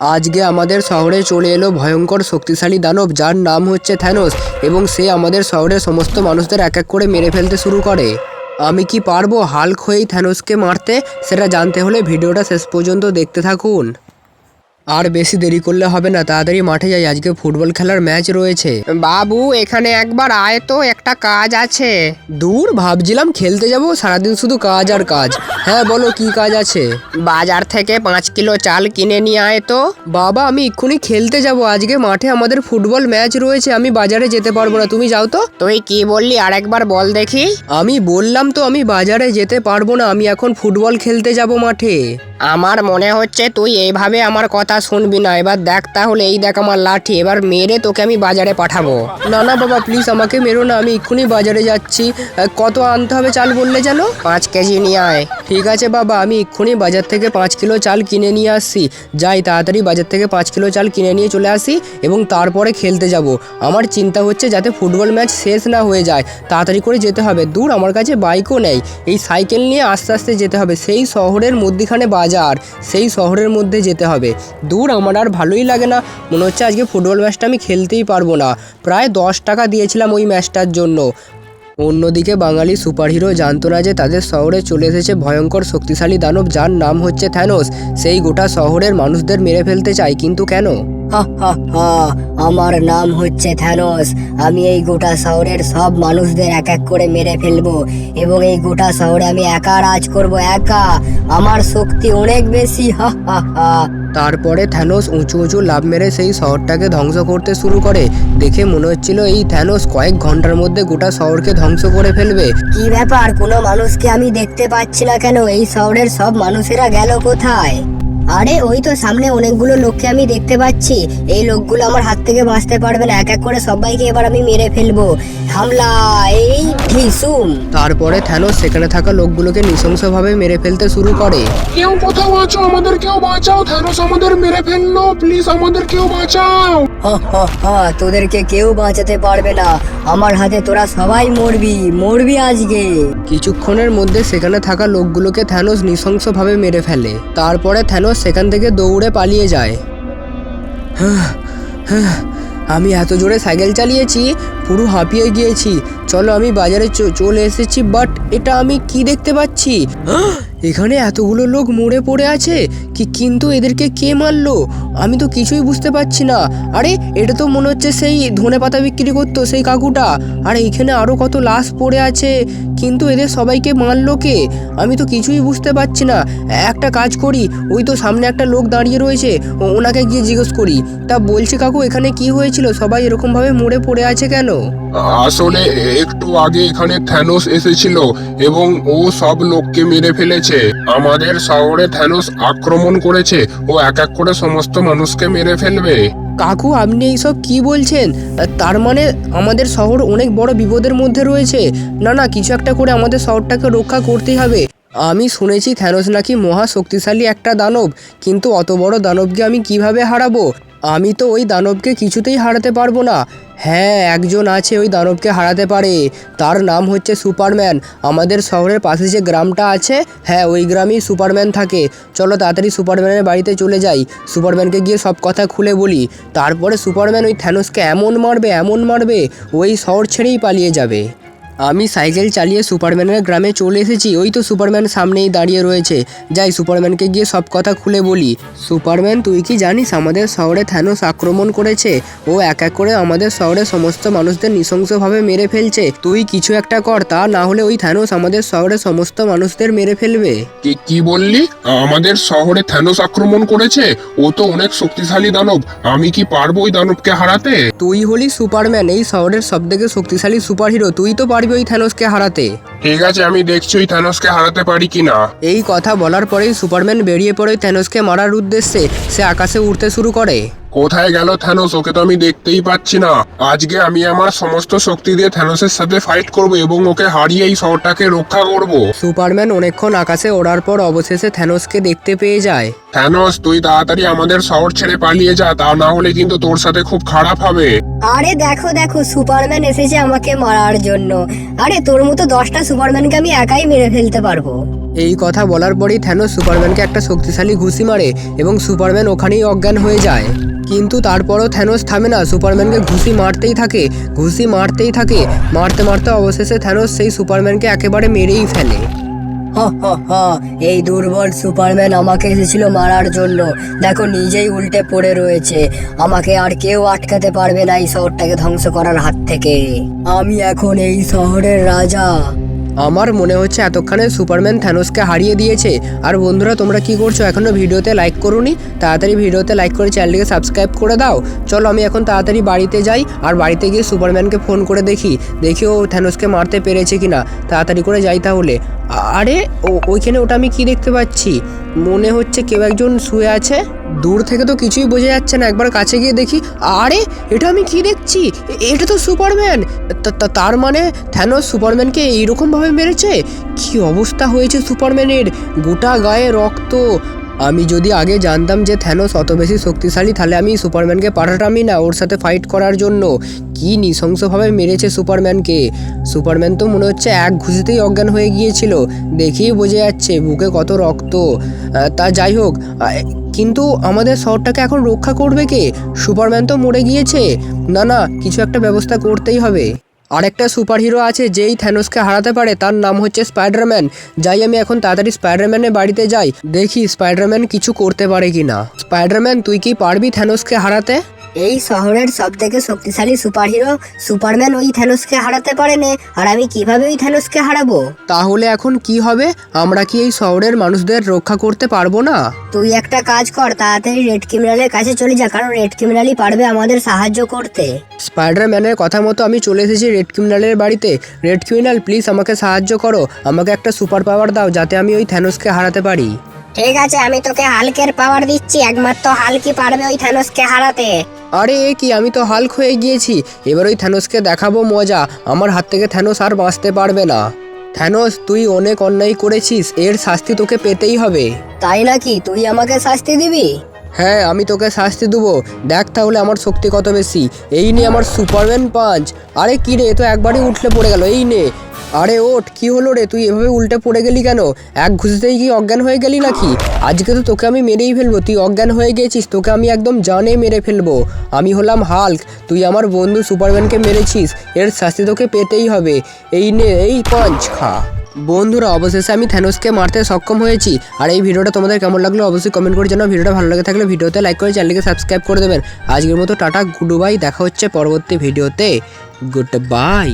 আজকে আমাদের শহরে চলে এলো ভয়ঙ্কর শক্তিশালী দানব, যার নাম হচ্ছে থ্যানোস এবং সে আমাদের শহরের সমস্ত মানুষদের এক এক করে মেরে ফেলতে শুরু করে। আমি কি পারব হাল্ক হয়েই থ্যানোসকে মারতে? সেটা জানতে হলে ভিডিওটা শেষ পর্যন্ত দেখতে থাকুন। আর বেশি দেরি করলে হবে না তাড়াতাড়ি মাঠে যাই আজকে ফুটবল খেলার ম্যাচ রয়েছে। বাবু এখানে একবার আয় তো একটা কাজ আছে। দূর ভাবছিলাম খেলতে যাব সারাদিন শুধু কাজ আর কাজ। হ্যাঁ বলো কি কাজ আছে? বাজার থেকে পাঁচ কিলো চাল কিনে নিয়ে আয় তো। বাবা আমি এক্ষুনি খেলতে যাব আজকে মাঠে আমাদের ফুটবল ম্যাচ রয়েছে আমি বাজারে যেতে পারব না তুমি যাও তো। তুই কি বললি আর একবার বল দেখি। আমি বললাম তো আমি বাজারে যেতে পারব না আমি এখন ফুটবল খেলতে যাব মাঠে। আমার মনে হচ্ছে তুই এইভাবে আমার কথা শুনবি না। এবার দেখ তাহলে, এই দেখ আমার লাঠি। এবার মেরে তোকে আমি বাজারে পাঠাবো। না না, বাবা প্লিজ আমাকে মেরো না। আমি এক্ষুনি বাজারে যাচ্ছি। কত আনতে হবে চাল বললে যেন? পাঁচ কেজি নিয়ে আয়। ঠিক আছে বাবা, আমি এক্ষুনি বাজার থেকে পাঁচ কিলো চাল কিনে নিয়ে আসছি। যাই তাড়াতাড়ি বাজার থেকে পাঁচ কিলো চাল কিনে নিয়ে চলে আসি এবং তারপরে খেলতে যাব। আমার চিন্তা হচ্ছে যাতে ফুটবল ম্যাচ শেষ না হয়ে যায়। তাড়াতাড়ি করে যেতে হবে। দূর, আমার কাছে বাইকও নেই। এই সাইকেল নিয়ে আস্তে আস্তে যেতে হবে। সেই শহরের মধ্যিখানে বাজার। সেই শহরের মধ্যে যেতে হবে। দূর, আমার আর ভালোই লাগে না। মনে হচ্ছে আজকে ফুটবল ম্যাচটা আমি খেলতেই পারব না। প্রায় দশ টাকা দিয়েছিলাম ওই ম্যাচটার জন্য। অন্যদিকে বাঙালি সুপারহিরো জানতো না যে তাদের শহরে চলে এসেছে ভয়ঙ্কর শক্তিশালী দানব যার নাম হচ্ছে থ্যানোস, সেই গোটা শহরের মানুষদের মেরে ফেলতে চায়, কিন্তু কেন? হা, আমার নাম হচ্ছে থ্যানোস। আমি এই গোটা শহরের সব মানুষদের এক এক করে মেরে ফেলব এবং এই গোটা শহরে আমি একা রাজ করব, একা। আমার শক্তি অনেক বেশি, হা হা হা। তারপরে থ্যানোস উঁচু উঁচু লাভ মেরে সেই শহরটাকে ধ্বংস করতে শুরু করে। দেখে মনে হচ্ছিল এই থ্যানোস কয়েক ঘণ্টার মধ্যে গোটা শহরকে ধ্বংস করে ফেলবে। কি ব্যাপার? কোনো মানুষকে আমি দেখতে পাচ্ছি না কেন? এই শহরের সব মানুষেরা গেল কোথায়? আরে ওই তো সামনে অনেকগুলো লোককে আমি দেখতে পাচ্ছি। এই লোকগুলো আমার হাত থেকে বাঁচতে পারবে না এক এক করে সবাইকে এবার আমি মেরে ফেলব। হামলা এই ঢিসুম তারপরে থ্যানোস সেখানে থাকা লোকগুলোকে নৃশংসভাবে মেরে ফেলতে শুরু করে। কেউ কোথাও আছো আমাদের কেউ বাঁচাও। থ্যানোস আমাদের মেরে ফেলল প্লিজ আমাদের কেউ বাঁচাও তোদেরকে কেউ বাঁচাতে পারবে না। আমার হাতে তোরা সবাই মরবি মরবি আজকে। কিছুক্ষণের মধ্যে সেখানে থাকা লোকগুলোকে থ্যানোস নৃশংসভাবে মেরে ফেলে। তারপরে থ্যানোস সেখান থেকে দৌড়ে পালিয়ে যায়। হ্যাঁ হ্যাঁ আমি এত জোরে সাইকেল চালিয়েছি, পুরো হাঁপিয়ে গিয়েছি। চলো আমি বাজারে চলে এসেছি বাট এটা আমি কি দেখতে পাচ্ছি? এখানে এতগুলো লোক মরে পড়ে আছে কি কিন্তু এদেরকে কে মারলো? আমি তো কিছুই বুঝতে পারছি না। আরে, এটা তো মনে হচ্ছে সেই ধনে পাতা বিক্রি করতো সেই কাকুটা। আর এইখানে আরও কত লাশ পড়ে আছে। কিন্তু এদের সবাইকে মারলো কে? আমি তো কিছুই বুঝতে পারছি না। একটা কাজ করি, ওই তো সামনে একটা লোক দাঁড়িয়ে রয়েছে ওনাকে গিয়ে জিজ্ঞেস করি। তা বলছে কাকু, এখানে কি হয়েছিল? সবাই এরকমভাবে মরে পড়ে আছে কেন? আসলে একটু আগে এখানে থ্যানোস এসেছিল এবং ও সব লোককে মেরে ফেলেছে। আমাদের শহরে থ্যানোস আক্রমণ করেছে। ও এক এক করে সমস্ত মানুষকে মেরে ফেলবে। কাকু, আপনি এইসব কি বলছেন? তার মানে আমাদের শহর অনেক বড় বিপদের মধ্যে রয়েছে। না না, কিছু একটা করে আমাদের শহরটাকে রক্ষা করতেই হবে। আমি শুনেছি থ্যানোস নাকি মহা শক্তিশালী একটা দানব, কিন্তু অত বড় দানবকে আমি কীভাবে হারাবো? আমি তো ওই দানবকে কিছুতেই হারাতে পারব না। হ্যাঁ একজন আছে ওই দানবকে হারাতে পারে। তার নাম হচ্ছে সুপারম্যান। আমাদের শহরের পাশে যে গ্রামটা আছে হ্যাঁ ওই গ্রামেই সুপারম্যান থাকে। চলো তাড়াতাড়ি সুপারম্যানের বাড়িতে চলে যাই। সুপারম্যানকে গিয়ে সব কথা খুলে বলি। তারপরে সুপারম্যান ওই থ্যানোসকে এমন মারবে এমন মারবে, ওই শহর ছেড়েই পালিয়ে যাবে। আমি সাইকেল চালিয়ে সুপারম্যানের গ্রামে চলে এসেছি। ওই তো সুপারম্যান সামনেই দাঁড়িয়ে রয়েছে। যাই সুপারম্যানকে গিয়ে সব কথা খুলে বলি। সুপারম্যান তুই কি জানিস আমাদের শহরে থ্যানোস আক্রমণ করেছে? ও এক এক করে আমাদের শহরে সমস্ত মানুষদের নৃশংসভাবে মেরে ফেলছে। তুই কিছু একটা কর তা না হলে ওই থ্যানোস আমাদের শহরে সমস্ত মানুষদের মেরে ফেলবে। কি কি বললি? আমাদের শহরে থ্যানোস আক্রমণ করেছে? ও তো অনেক শক্তিশালী দানব। আমি কি পারব ওই দানবকে হারাতে? তুই হলি সুপারম্যান এই শহরের সবথেকে শক্তিশালী সুপারহিরো। তুই তো পারবি ওই থানোসকে হারাতে। ঠিক আছে আমি দেখছি ওই থানোসকে হারাতে পারি কিনা। এই কথা বলার পরেই সুপারম্যান বেরিয়ে পড়ে থানোসকে মারার উদ্দেশ্যে সে আকাশে উড়তে শুরু করে। কোথায় গেল থ্যানোস? ওকে তো আমি দেখতেই পাচ্ছি না। আজকে আমি আমার সমস্ত শক্তি দিয়ে থ্যানোসের সাথে ফাইট করব এবং ওকে হারিয়ে এই শহরটাকে রক্ষা করব। সুপারম্যান অনেকক্ষণ আকাশে ওড়ার পর অবশেষে থ্যানোসকে দেখতে পেয়ে যায়। থ্যানোস তুই তাড়াতাড়ি আমাদের শহর ছেড়ে পালিয়ে যা তা না হলে কিন্তু তোর সাথে খুব খারাপ হবে। আরে দেখো দেখো সুপারম্যান এসেছে আমাকে মারার জন্য। আরে তোর মতো দশটা সুপারম্যানকে আমি একাই মেরে ফেলতে পারব। এই কথা বলার পরই থ্যানোস সুপারম্যানকে একটা শক্তিশালী ঘুষি মারে এবং সুপারম্যান ওখানেই অজ্ঞান হয়ে যায়। কিন্তু তারপরও থ্যানোস থামে না। সুপারম্যানকে ঘুষি মারতেই থাকে, ঘুষি মারতেই থাকে। মারতে মারতে অবশেষে থ্যানোস সেই সুপারম্যানকে একেবারে মেরেই ফেলে। এই দুর্বল সুপারম্যান আমাকে এসেছিল মারার জন্য। দেখো, নিজেই উল্টে পড়ে রয়েছে। আমাকে আর কেউ আটকাতে পারবে না এই শহরটাকে ধ্বংস করার হাত থেকে। আমি এখন এই শহরের রাজা। আমার মনে হচ্ছে এতক্ষণে সুপারম্যান থ্যানোসকে হারিয়ে দিয়েছে। আর বন্ধুরা, তোমরা কি করছ? এখনও ভিডিওতে লাইক করুনি? তাড়াতাড়ি ভিডিওতে লাইক করে চ্যানেলটিকে সাবস্ক্রাইব করে দাও। চলো, আমি এখন তাড়াতাড়ি বাড়িতে যাই আর বাড়িতে গিয়ে সুপারম্যানকে ফোন করে দেখি। দেখি ও থ্যানোসকে মারতে পেরেছে কিনা। তাড়াতাড়ি করে যাই তাহলে। আরে, ও, ওইখানে ওটা আমি কি দেখতে পাচ্ছি? মনে হচ্ছে কেউ একজন শুয়ে আছে। দূর থেকে তো কিছুই বোঝা যাচ্ছে না। একবার কাছে গিয়ে দেখি, আরে, এটা আমি কি দেখছি? এটা তো সুপারম্যান। তার মানে থ্যানোস সুপারম্যানকে এইরকমভাবে মেরেছে? কি অবস্থা হয়েছে সুপারম্যানের? গোটা গায়ে রক্ত। আমি যদি আগে জানতাম যে থ্যানোস অত বেশি শক্তিশালী, তাহলে আমি সুপারম্যানকে পাঠাতামই না ওর সাথে ফাইট করার জন্য। কি নৃশংসভাবে মেরেছে সুপারম্যানকে। সুপারম্যান তো মনে হচ্ছে এক ঘুষিতেই অজ্ঞান হয়ে গিয়েছিল। দেখেই বোঝা যাচ্ছে বুকে কত রক্ত। তা যাই হোক কিন্তু আমাদের শহরটাকে এখন রক্ষা করবে কে? সুপারম্যান তো মরে গিয়েছে। না না, কিছু একটা ব্যবস্থা করতেই হবে। আরেকটা সুপারহিরো আছে যেই থ্যানোসকে হারাতে পারে, তার নাম হচ্ছে স্পাইডারম্যান। যাই, আমি এখন তাড়াতাড়ি স্পাইডারম্যানের বাড়িতে যাই, দেখি স্পাইডারম্যান কিছু করতে পারে কি না স্পাইডারম্যান, তুই কি পারবি থ্যানোসকে হারাতে? এই শহরের সব থেকে শক্তিশালী সুপারহিরো সুপারম্যান ওই থ্যানোসকে হারাতে পারেনি আর আমি কীভাবে ওই থ্যানোসকে হারাবো? তাহলে এখন কি হবে? আমরা কি এই শহরের মানুষদের রক্ষা করতে পারব না? তুই একটা কাজ কর তাড়াতাড়ি রেড ক্রিমিনালের কাছে চলে যা কারণ রেড ক্রিমিনালই পারবে আমাদের সাহায্য করতে। স্পাইডারম্যানের কথা মতো আমি চলে এসেছি রেড ক্রিমিনালের বাড়িতে। রেড ক্রিমিনাল প্লিজ আমাকে সাহায্য করো। আমাকে একটা সুপার পাওয়ার দাও যাতে আমি ওই থ্যানোসকে হারাতে পারি। ঠিক আছে আমি তোকে হালকের পাওয়ার দিচ্ছি একমাত্র হালকি পারবে ওই থ্যানোসকে হারাতে। আরে এ কি, আমি তো হাল্ক হয়ে গিয়েছি। এবার ওই থ্যানোসকে দেখাবো মজা। আমার হাত থেকে থ্যানোস আর বাঁচতে পারবে না। থ্যানোস, তুই অনেক অন্যায় করেছিস, এর শাস্তি তোকে পেতেই হবে। তাই নাকি? তুই আমাকে শাস্তি দিবি? হ্যাঁ আমি তোকে শাস্তি দেবো। দেখ তাহলে আমার শক্তি কত বেশি। এই নে আমার সুপারম্যান পাঞ্চ। আরে কি রে তো একবারই উঠলে পড়ে গেল, এই নে। আরে ওঠ, কি হলো রে, তুই এভাবে উল্টে পড়ে গেলি কেন? এক ঘুষতেই কি অজ্ঞান হয়ে গেলি নাকি? আজকে তো তোকে আমি মেরেই ফেলব, তুই অজ্ঞান হয়ে গেছিস, তোকে আমি একদম জানে মেরে ফেলব। আমি হলাম হাল্ক, তুই আমার বন্ধু সুপারম্যানকে মেরেছিস, এর শাস্তি তোকে পেতেই হবে। এই নে, এই পাঞ্চ, খা। বন্ধুরা, অবশেষে আমি থ্যানোসকে মারতে সক্ষম হয়েছি। আর এই ভিডিওটা তোমাদের কেমন লাগল অবশ্যই কমেন্ট করে জানাও। ভিডিওটা ভালো লাগে থাকলে ভিডিওতে লাইক করে চ্যানেলকে সাবস্ক্রাইব করে দেবেন। আজকের মতো টাটা, গুড বাই, দেখা হচ্ছে পরবর্তী ভিডিওতে। Good bye.